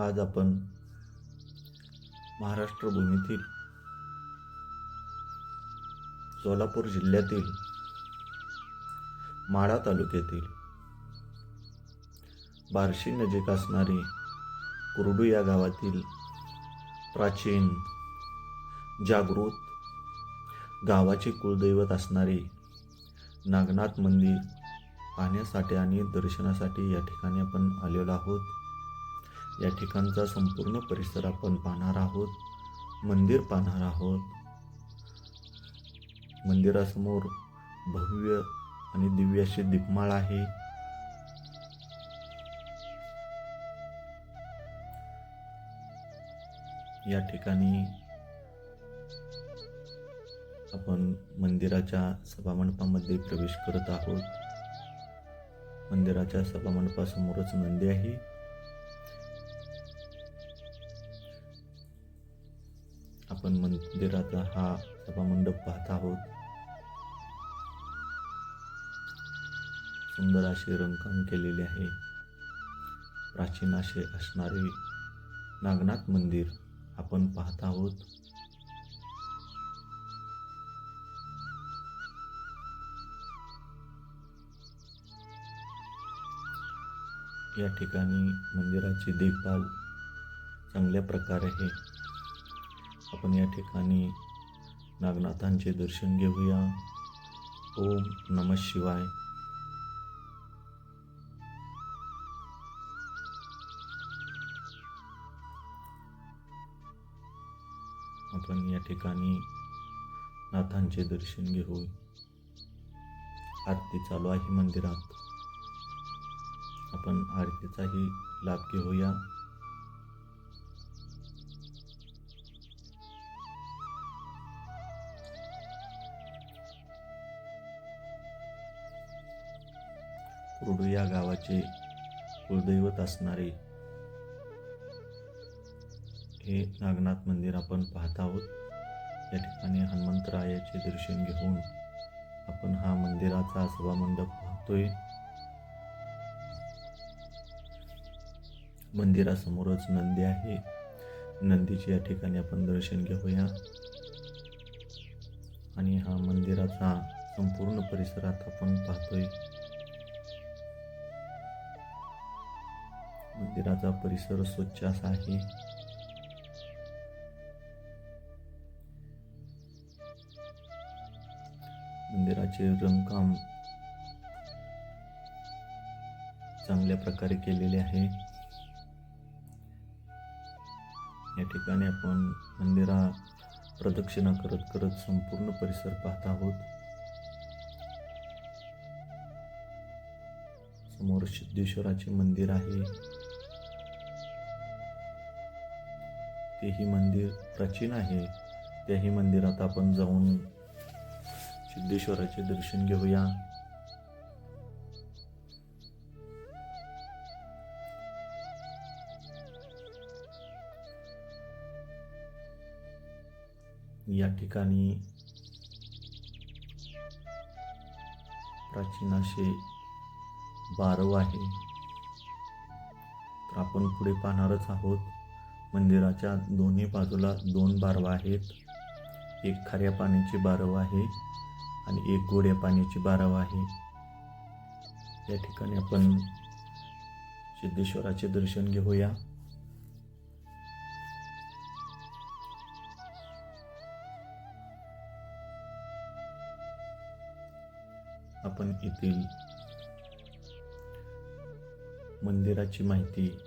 आज आपण महाराष्ट्र भूमीतील सोलापूर जिल्ह्यातील माढा तालुक्यातील बार्शी नजीक असणारी कुरडू या गावातील प्राचीन जागृत गावाचे कुलदैवत असणारे नागनाथ मंदिर पाहण्यासाठी आणि दर्शनासाठी या ठिकाणी आपण आलेलो आहोत. या ठिकाणचा संपूर्ण परिसर आपण पाहणार आहोत. मंदिर पाहणार आहोत. मंदिरासमोर भव्य आणि दिव्य अशी दीपमाळ आहे. या ठिकाणी आपण मंदिराच्या सभामंडपामध्ये प्रवेश करत आहोत. मंदिराच्या सभामंडपासमोरच नंदी आहे. आपण म्हणजे मंदिराचा हा सभामंडप पाहत आहोत. सुंदर असे रंगकाम केलेले आहे. प्राचीन असे असणारे नागनाथ मंदिर आपण पाहत आहोत. या ठिकाणी मंदिराची देखभाल चांगल्या प्रकारे आहे. आपण या ठिकाणी नागनाथांचे दर्शन घेऊया. ओम नम शिवाय. आपण या ठिकाणी नाथांचे दर्शन घेऊ आरती चालू आहे मंदिरात. आपण आरतीचाही लाभ घेऊया. कुरडू या गावाचे कुलदैवत असणारे हे नागनाथ मंदिर आपण पाहत आहोत. या ठिकाणी हनुमंतरायाचे दर्शन घेऊन आपण हा मंदिराचा सभामंडप पाहतोय. मंदिरासमोरच नंदी आहे. नंदीचे या ठिकाणी आपण दर्शन घेऊया. आणि हा मंदिराचा संपूर्ण परिसरात आपण पाहतोय. मंदिराचा परिसर स्वच्छ असा आहे. मंदिराचे रंगकाम चांगल्या प्रकारे केलेले आहे. या ठिकाणी आपण मंदिरा प्रदक्षिणा करत करत संपूर्ण परिसर पाहत आहोत. समोर सिद्धेश्वराचे मंदिर आहे. तेही मंदिर प्राचीन आहे. त्याही मंदिरात आपण जाऊन सिद्धेश्वराचे दर्शन घेऊया. या ठिकाणी प्राचीन असे बारव आहे. तर आपण पुढे पाहणारच आहोत. मंदिराच्या दोन्ही बाजूला दोन बारव आहेत. एक खाऱ्या पाण्याची बारव आहे आणि एक गोड्या पाण्याची बारव आहे. या ठिकाणी आपण सिद्धेश्वराचे दर्शन घेऊया. आपण येथील मंदिराची माहिती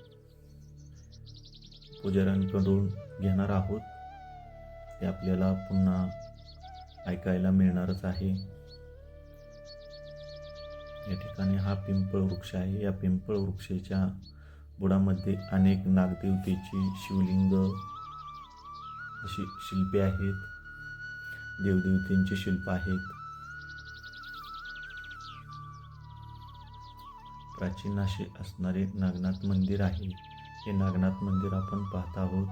पुजाऱ्यांकडून घेणार आहोत. ते आपल्याला पुन्हा ऐकायला मिळणारच आहे. या ठिकाणी हा पिंपळ वृक्ष आहे. या पिंपळ वृक्षाच्या बुडामध्ये अनेक नागदेवतेची शिवलिंग अशी शिल्पे आहेत. देवदेवतेंची शिल्प आहेत. प्राचीन असे असणारे नागनाथ मंदिर आहे. हे नागनाथ मंदिर आपण पाहत आहोत.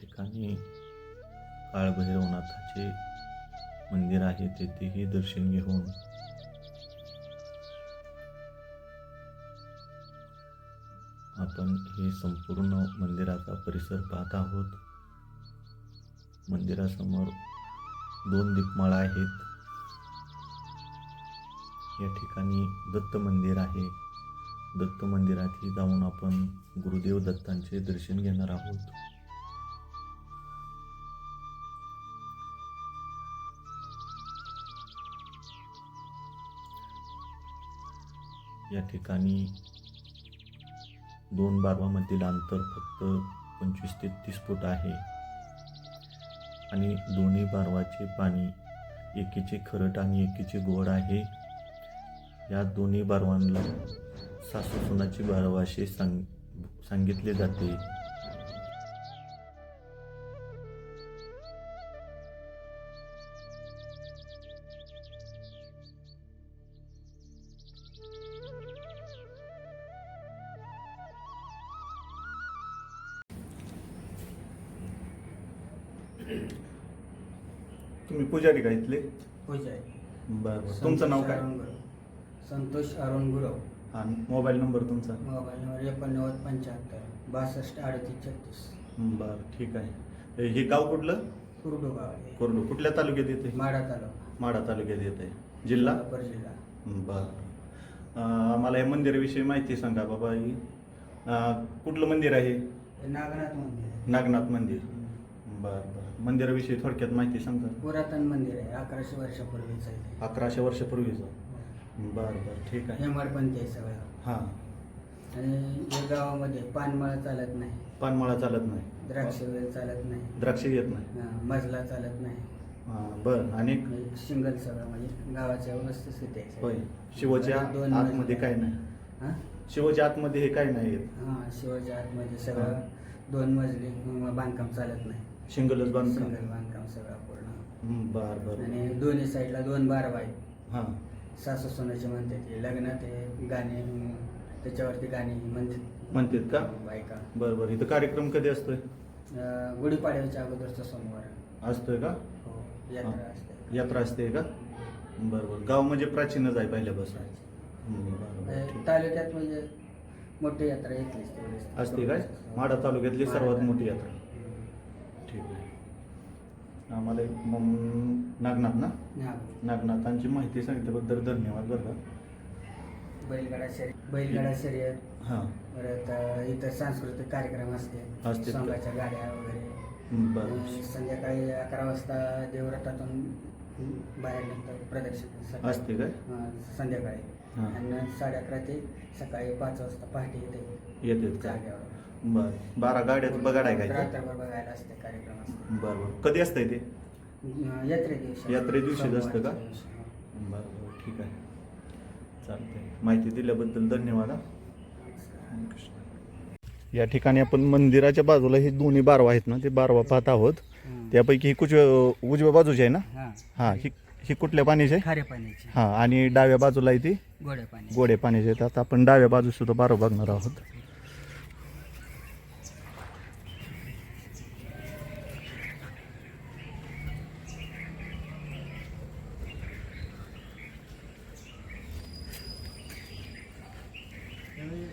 ठिकाणी काळभैरवनाथाचे मंदिर आहे तेथेही दर्शन घेऊन आपण हे संपूर्ण मंदिराचा परिसर पाहत आहोत. मंदिरासमोर दोन दीपमाळा आहेत. या ठिकाणी दत्त मंदिर आहे. दत्त मंदिरातही जाऊन आपण गुरुदेव दत्तांचे दर्शन घेणार आहोत. या ठिकाणी दोन बारवामधील अंतर फक्त पंचवीस ते तीस फूट आहे. आणि दोन्ही बारवाचे पाणी एकीचे खरट आणि एकीचे गोड आहे. या दोन्ही बारवांना सासूसुनाची बारवाशी सांग सांगितले जाते. तुम्ही पुजारी का इथले? पूजा आहे बरं. बरं तुमचं नाव काय? संतोष अरुण गुरव. संतोष अरुण गुरव हां मोबाईल नंबर तुमचा? मोबाईल नंबर एकोणनव्वद पंच्याहत्तर बासष्ट अडतीस छत्तीस. बरं ठीक आहे. हे- गाव कुठलं? कुरडू गाव आहे. कोरडू. कुठल्या तालुक्यात येते माडा तालुका. माडा तालुक्यात येते जिल्हा? कोल्हापूर जिल्हा. बरं. आम्हाला या मंदिराविषयी माहिती सांगा बाबा ही. अं, कुठलं मंदिर आहे? हे नागनाथ मंदिर आहे. नागनाथ मंदिर. बरं बरं. मंदिराविषयी थोडक्यात माहिती सांगा पुरातन मंदिर आहे अकराशे वर्षापूर्वीचं आहे ते. अकराशे वर्षापूर्वीचं? बरं बरं. ठीक आहे. हेमाडपंथी आहे सगळं. हां. आणि या गावामध्ये पानमळा चालत नाही. पानमाळा चालत नाही. द्राक्ष वेल चालत नाही. द्राक्ष येत नाही. हा, मजला चालत नाही. हां बरं. आणि? शिंगल सगळं म्हणजे गावाच्या वस्तुस्थिती आहे. होय. सगळी. शिवाच्या दोन आतमध्ये. काय नाही? हा? शिवाच्या आतमध्ये हे काय नाही येत? हा शिवाच्या आतमध्ये सगळं दोन मजली बांधकाम चालत नाही. शिंगलच बांधकाम. सिंगल बांधकाम सगळं पूर्ण. हं, बरं बरं. आणि दोन्ही साईडला दोन बारव आहेत हां. सासू सोनाची म्हणते ते लग्नात हे गाणे अं, त्याच्यावरती गाणी म्हणते. म्हणतात का? बायका. बरं बरं. इथं कार्यक्रम कधी असतोय? अं, गुढीपाडव्याच्या अगोदरचा सोमवार. असतोय का? हो यात्रा असते. यात्रा असते का? बरं बरं. गाव म्हणजे प्राचीनच आहे पहिल्यापासून. हं, बरं बरं. अं. तालुक्यात म्हणजे मोठी यात्रा तेवढीच. असते काय? माडा तालुक्यातली सर्वात मोठी यात्रा. ठीक आहे आम्हाला एक मग नागनाथ ना. नागनाथांची माहिती सांगितल्याबद्दल धन्यवाद बरं का. बैलगाडा शर्यत बैलगाडा शर्यत. हां. परत इतर सांस्कृतिक कार्यक्रम असते. असतात का? संघाच्या गाड्या वगैरे. बरं. आणि संध्याकाळी अकरा वाजता देवरथातून बाहेर निघतात प्रदक्षिण सकाळी. असते काय? हां, संध्याकाळी. हां. आणि साडे अकरा ते सकाळी पाच वाजता पहाटे येते. येतात का? जागेवर. बरं. बारा गाड्याचं बगाड आहे काय ते? रात्रभर बघायला असते कार्यक्रम असते. बरं बरं. कधी असतंय ते? अं, यात्रे दिवशी. यात्रे दिवशीच असतं का? सोमवारच्या दिवशी, हो. बरं बरं. ठीक आहे. चालतंय. माहिती दिल्याबद्दल धन्यवाद हा. या ठिकाणी आपण मंदिराच्या बाजूला हे दोन्ही बारवा आहेत ना ते बारवा पाहत आहोत. हं. त्यापैकी ही कुछ उजव्या बाजूची आहे ना? हां. हां ही ही कुठल्या पाण्याची आहे? खाऱ्या पाण्याची. हां आणि डाव्या बाजूला आहे ती? गोड्या पाणी गोड्या पाण्याची. आहेत आता आपण डाव्या बाजू सुद्धा बारव बघणार आहोत.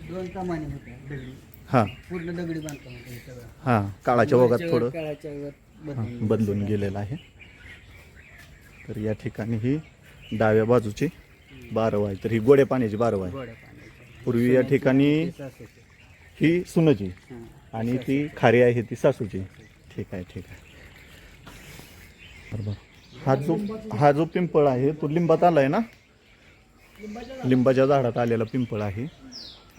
दोन कमानी होत्या दगडी. हां. पूर्ण दगडी बांधकाम होतं हे सगळं. हां काळाच्या ओघात वर, थोडं. काळाच्या वर हां, बदलून बदलून गेलेलं आहे. तर या ठिकाणी ही डाव्या बाजूची बारव आहे. तर ही गोड्या पाण्याची बारव आहे. गोड्या पाण्याच्या पूर्वी या ठिकाणी. ही सुनची हां. आणि ती खारी आहे ती सासूची. ठीक आहे ठीक आहे. बरोबर. हा जो हा जो पिंपळ आहे तो लिंबात आलाय ना? लिंबाच्या झाडात आलेला पिंपळ आहे.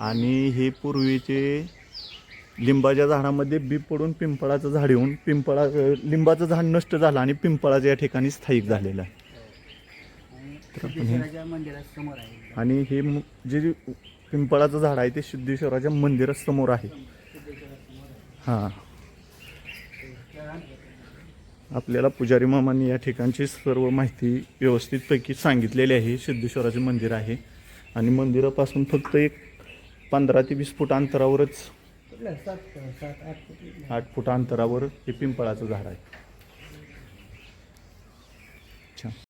आणि हे पूर्वीचे लिंबाच्या झाडामध्ये बी पडून पिंपळाचं झाड येऊन पिंपळा लिंबाचं झाड नष्ट झालं आणि पिंपळाचं या ठिकाणी स्थायिक झालेलं आहे. आणि हे- सिद्धेश्वराच्या मंदिरासमोर आहे. आणि हे मु- जे जे पिंपळाचं झाड आहे ते सिद्धेश्वराच्या मंदिरासमोर आहे. हां. आपल्याला पुजारी मामांनी या ठिकाणची सर्व माहिती व्यवस्थितपैकी सांगितलेली आहे. सिद्धेश्वराचे मंदिर आहे. आणि मंदिरापासून फक्त एक पंधरा ते वीस फूट अंतरावरच. फूट. आठ फूट अंतरावर हे पिंपळाचं झाड आहे. अच्छा